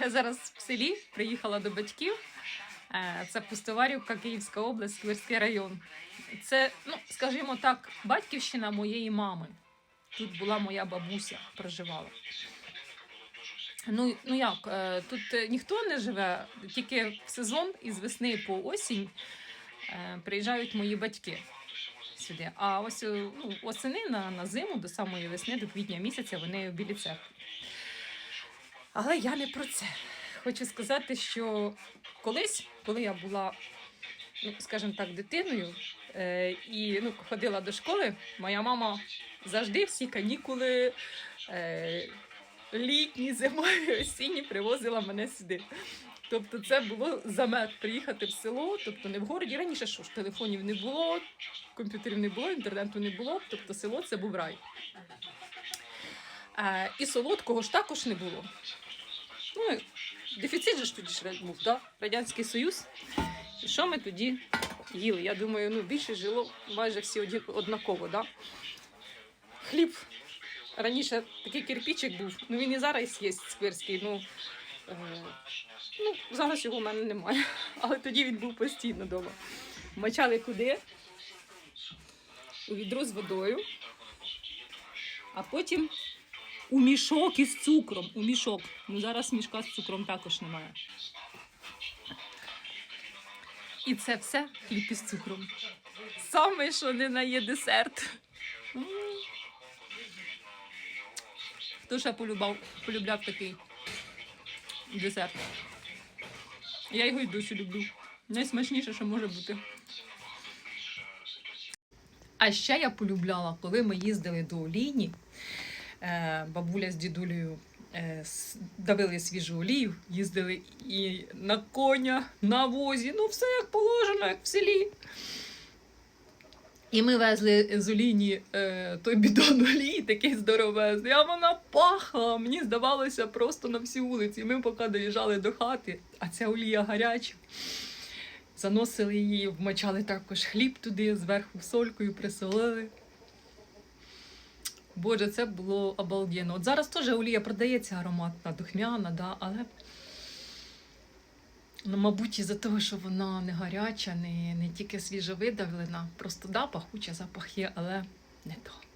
Я зараз в селі приїхала до батьків. Е, Це Пустоварівка, Київська область, Сквирський район. Це, ну, скажімо так, батьківщина моєї мами. Тут була моя бабуся, проживала. Ну, ну як, е, тут е, ніхто не живе, тільки в сезон із весни по осінь приїжджають мої батьки сюди. А ось ну, осени на, на зиму до самої весни, до квітня місяця, вони в білій церкві. Але я не про це. Хочу сказати, що колись, коли я була, ну, скажімо так, дитиною е, і ну, ходила до школи, моя мама завжди всі канікули. Е, Літні, зимові, осінні привозила мене сюди. Тобто це було замет приїхати в село, тобто не в городі. Раніше що ж телефонів не було, комп'ютерів не було, інтернету не було. Тобто село це був рай. Е, і солодкого ж також не було. Ну, дефіцит же ж тоді ж був, да? Радянський Союз. І що ми тоді їли? Я думаю, ну більше жило майже всі однаково, да? Хліб. Раніше такий кирпичик був, ну він і зараз є скверський. Ну, е, ну, зараз його в мене немає. Але тоді він був постійно вдома. Мочали куди? У відро з водою, а потім у мішок із цукром. У мішок. Ну зараз мішка з цукром також немає. І це все хліб із цукром. Саме, що не на є десерт. Хто ще полюбав, полюбляв такий десерт? Я його й досі люблю. Найсмачніше, що може бути. А ще я полюбляла, коли ми їздили до Оліні, бабуля з дідулею е, давили свіжу олію, їздили і на коня, на возі, ну все як положено, як в селі. І ми везли з Оліні е, той бідон олії, такий здоровезний, а вона пахла. Мені здавалося просто на всю вулицю. І ми поки доїжджали до хати, а ця олія гаряча. Заносили її, вмочали також хліб туди, зверху солькою присолили. Боже, це було обалденно. От зараз теж олія продається ароматна, духмяна, да, але ну, мабуть, із-за того, що вона не гаряча, не, не тільки свіжовидавлена, просто да, пахуча запах є, але не то.